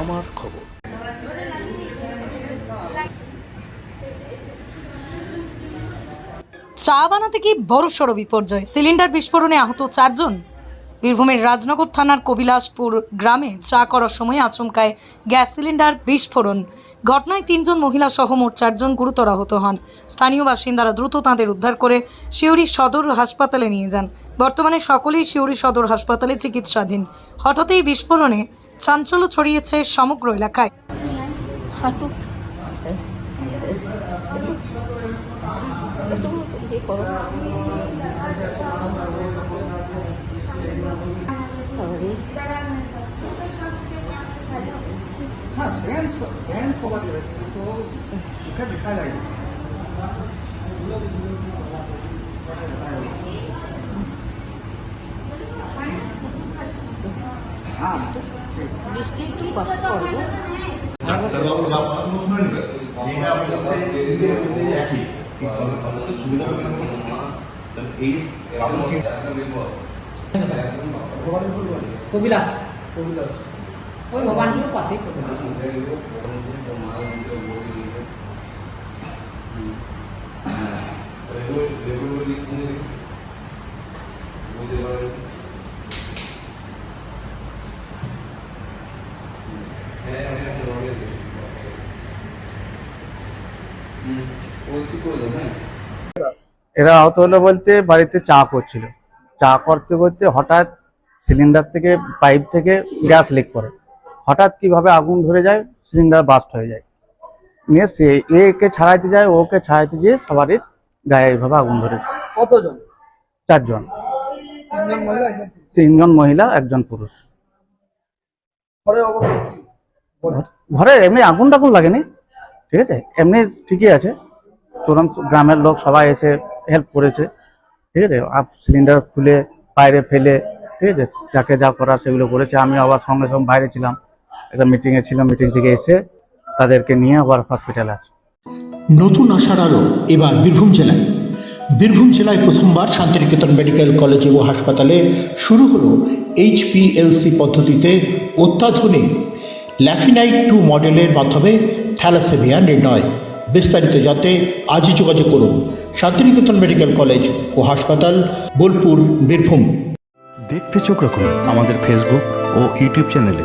আমার খবর। চা বানাতে কি বড় সড় বিপর্যয়? সিলিন্ডার বিস্ফোরণে আহত চারজন? বীরভূমের রাজনগর থানার কবিলাসপুর গ্রামে চা করার সময় আচমকায় গ্যাস সিলিন্ডার বিস্ফোরণ। ঘটনায় তিনজন মহিলা সহ মোট চারজন গুরুতর আহত হন। স্থানীয় বাসিন্দারা দ্রুত তাঁদের উদ্ধার করে শিউরি সদর হাসপাতালে নিয়ে যান। বর্তমানে সকলেই শিউরি সদর হাসপাতালে চিকিৎসাধীন। হঠাৎই বিস্ফোরণে চাঞ্চল্য ছড়িয়েছে সমগ্র এলাকায়। হাঁটু মিস্টেকই করবো ডাক্তারবাবু লাভবান শুনবেন এটা আমাদের মধ্যে একই সুবিধা হবে না এই কবিলাস কবিলাস ওই ভবানীপুর পাশেই কবিলাস রেগুলারলি এরা আহত হলো বলতে বাড়িতে চা করছিল। চা করতে করতে হঠাৎ সিলিন্ডার থেকে পাইপ থেকে গ্যাস লিক করে। হঠাৎ কীভাবে আগুন ধরে যায়? সিলিন্ডার বাস্ট হয়ে যায়। নিয়ে সে একে ছাড়াইতে যায় ওকে ছাড়াইতে গিয়ে সবারই গায়ে এইভাবে আগুন ধরেছে। কতজন? চারজন। তিনজন মহিলা একজন পুরুষ। ঘরে এমনি আগুন টাগুন লাগেনি, ঠিক আছে? এমনি ঠিকই আছে। তুরন্ত গ্রামের লোক সবাই এসে হেল্প করেছে, ঠিক আছে? আপ সিলিন্ডার খুলে, বাইরে ফেলে, ঠিক আছে? যাকে যা করার সেগুলো করেছে। আমি আবার সঙ্গে সঙ্গে বাইরে ছিলাম। একটা মিটিংয়ে ছিলাম মিটিং থেকে এসে তাদেরকে নিয়ে আবার হসপিটালে আসি। নতুন আশার আলো, এবার বীরভূম জেলায়। বীরভূম জেলায় প্রথমবার শান্তিনিকেতন মেডিকেল কলেজ ও হাসপাতালে শুরু হলো এইচপিএলসি পদ্ধতিতে অত্যাধুনিক ল্যাফিনাইট টু মডেলের মাধ্যমে থ্যালাসেমিয়া নির্ণয়। বিস্তারিত জানতে আজই যোগাযোগ করুন শান্তিনিকেতন মেডিকেল কলেজ ও হাসপাতাল, বোলপুর, বীরভূম। দেখতে চোখ রাখুন আমাদের ফেসবুক ও ইউটিউব চ্যানেলে